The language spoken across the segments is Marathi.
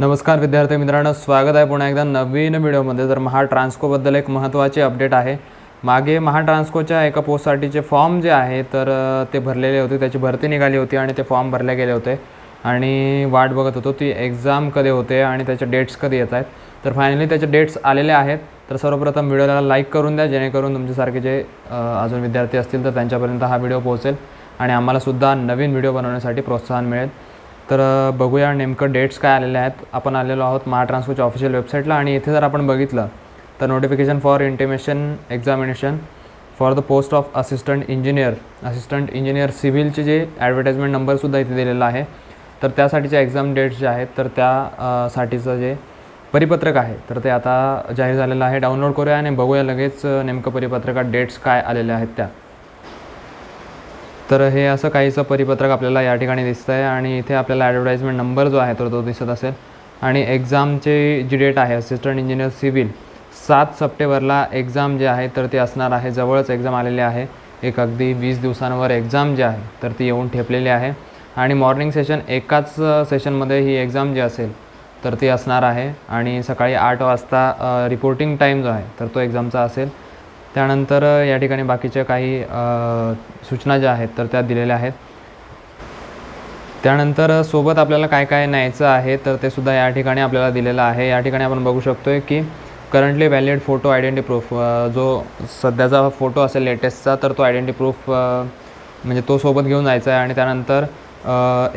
नमस्कार विद्यार्थी मित्रांनो स्वागत आहे पुन्हा एकदा नवीन व्हिडिओमध्ये. तर महाट्रान्स्कोबद्दल एक महत्त्वाची अपडेट आहे. मागे महाट्रान्स्कोच्या एका पोस्टसाठीचे फॉर्म जे आहे तर ते भरलेले होते. त्याची भरती निघाली होती आणि ते फॉर्म भरले गेले होते. आणि वाट बघत होतो ती एक्झाम कधी होते आणि त्याच्या डेट्स कधी येत आहेत. तर फायनली त्याचे डेट्स आलेले आहेत. तर सर्वप्रथम व्हिडिओला लाईक करून द्या जेणेकरून तुमच्यासारखे जे अजून विद्यार्थी असतील तर त्यांच्यापर्यंत हा व्हिडिओ पोहोचेल. आणि आम्हालासुद्धा नवीन व्हिडिओ बनवण्यासाठी प्रोत्साहन मिळेल. तर बघूया नेमकं डेट्स काय आलेले आहेत. आपण आलेलो आहोत महा ऑफिशियल वेबसाईटला आणि इथे जर आपण बघितलं तर notification for intimation examination for the post of assistant engineer assistant engineer सिव्हिलचे जे ॲडव्हर्टाईजमेंट नंबरसुद्धा इथे दिलेला आहे. तर त्यासाठीच्या एक्झाम डेट्स जे आहेत तर त्या साठीचं जे परिपत्रक आहे तर ते आता जाहीर झालेलं आहे. डाउनलोड करूया आणि बघूया लगेच नेमकं परिपत्रकात डेट्स काय आलेल्या आहेत त्या. तर हे असं काहीचं परिपत्रक आपल्याला या ठिकाणी दिसतं आहे आणि इथे आपल्याला ॲडव्हर्टाईजमेंट नंबर जो आहे तर तो दिसत असेल. आणि एक्झामची जी डेट आहे असिस्टंट इंजिनियर सिव्हिल सात सप्टेंबरला एक्झाम जे आहे तर ते असणार आहे. जवळच एक्झाम आलेली आहे. एक अगदी वीस दिवसांवर एक्झाम जी आहे तर ती येऊन ठेपलेली आहे. आणि मॉर्निंग सेशन एकाच सेशनमध्ये ही एक्झाम जी असेल तर ती असणार आहे. आणि सकाळी आठ वाजता रिपोर्टिंग टाईम जो आहे तर तो एक्झामचा असेल. त्यानंतर या ठिकाणी बाकीच्या काही सूचना ज्या आहेत तर त्या दिलेल्या आहेत. त्यानंतर सोबत आपल्याला काय काय न्यायचं आहे तर ते सुद्धा या ठिकाणी आपल्याला दिलेलं आहे. या ठिकाणी आपण बघू शकतो आहे की currently valid photo identity proof जो सध्याचा फोटो असेल लेटेस्टचा तर तो आयडेंटी प्रूफ म्हणजे तो सोबत घेऊन जायचा आहे. आणि त्यानंतर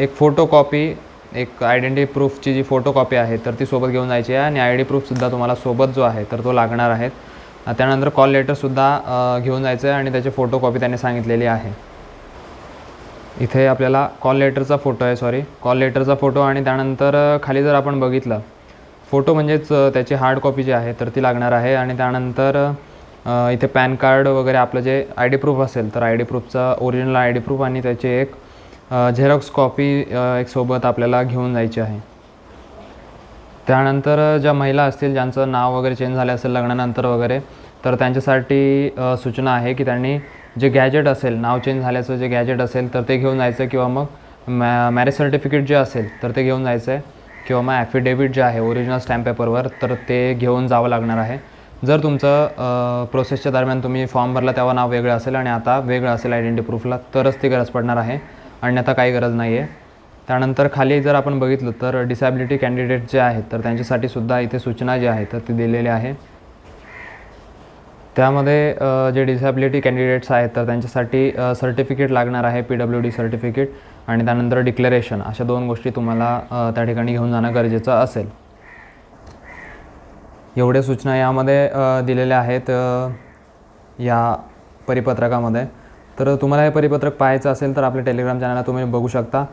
एक फोटो कॉपी एक आयडेंटी प्रूफची जी फोटो कॉपी आहे तर ती सोबत घेऊन जायची आहे. आणि आय डी प्रूफसुद्धा तुम्हाला सोबत जो आहे तर तो लागणार आहे. त्यानंतर कॉल लेटरसुद्धा घेऊन जायचं आहे आणि त्याची फोटो कॉपी सांगितलेली आहे. इथे आपल्याला कॉल लेटरचा फोटो आहे सॉरी कॉल लेटरचा फोटो आणि त्यानंतर खाली जर आपण बघितलं फोटो म्हणजेच त्याची हार्ड कॉपी जी आहे तर ती लागणार आहे. आणि त्यानंतर इथे पॅन कार्ड वगैरे आपलं जे आय डी प्रूफ असेल तर आय डी प्रूफचा ओरिजिनल आय डी प्रूफ आणि त्याची एक झेरॉक्स कॉपी एक सोबत आपल्याला घेऊन जायची आहे. त्यानंतर ज्या महिला असतील ज्यांचं नाव वगैरे चेंज झालं असेल लग्नानंतर वगैरे तर त्यांच्यासाठी सूचना आहे की त्यांनी जे गॅजेट असेल नाव चेंज झाल्याचं जे गॅजेट असेल तर ते घेऊन जायचं किंवा मग मॅ मॅरेज सर्टिफिकेट जे असेल तर ते घेऊन जायचं आहे किंवा मग ॲफिडेविट जे आहे ओरिजिनल स्टॅम्प पेपरवर तर ते घेऊन जावं लागणार आहे. जर तुमचं प्रोसेसच्या दरम्यान तुम्ही फॉर्म भरला तेव्हा नाव वेगळं असेल आणि आता वेगळं असेल आयडेंटी प्रूफला तरच ती गरज पडणार आहे. अन्यथा काही गरज नाही आहे त्यानंतर खाली जर आपण बघितलं तर डिसॅबिलिटी कॅन्डिडेट जे आहेत तर त्यांच्यासाठी सुद्धा इथे सूचना ज्या आहेत तर ती दिलेली आहे. त्यामध्ये जे डिसॅबिलिटी कॅन्डिडेट्स आहेत तर त्यांच्यासाठी सर्टिफिकेट लागणार आहे पी डब्ल्यू डी सर्टिफिकेट आणि त्यानंतर डिक्लेरेशन अशा दोन गोष्टी तुम्हाला त्या ठिकाणी घेऊन जाणं गरजेचं असेल. एवढ्या सूचना यामध्ये दिलेल्या आहेत या परिपत्रकामध्ये. तर तुम्हाला हे परिपत्रक पाहायचं असेल तर आपल्या टेलिग्राम चॅनलला तुम्ही बघू शकता.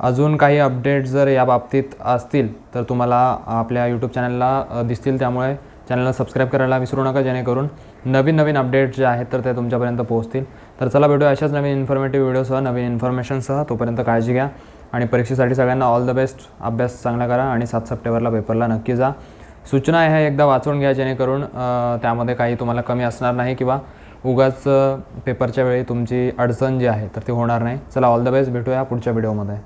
अजून काही अपडेट जर या बाबतीत असतील तर तुम्हाला आपल्या यूट्यूब चॅनलला दिसतील. त्यामुळे चॅनलला सबस्क्राईब करायला विसरू नका जेणेकरून नवीन नवीन अपडेट्स जे आहेत तर ते तुमच्यापर्यंत पोहोचतील. तर चला भेटूया अशाच नवीन इन्फॉर्मेटिव्ह व्हिडिओसह नवीन इन्फॉर्मेशनसह तोपर्यंत काळजी घ्या आणि परीक्षेसाठी सगळ्यांना ऑल द बेस्ट अभ्यास चांगला करा आणि सात सप्टेंबरला पेपरला नक्की जा. सूचना ह्या एकदा वाचून घ्या जेणेकरून त्यामध्ये काही तुम्हाला कमी असणार नाही किंवा उगाच पेपरच्या वेळी तुमची अडचण जी आहे तर ती होणार नाही. चला ऑल द बेस्ट भेटूया पुढच्या व्हिडिओमध्ये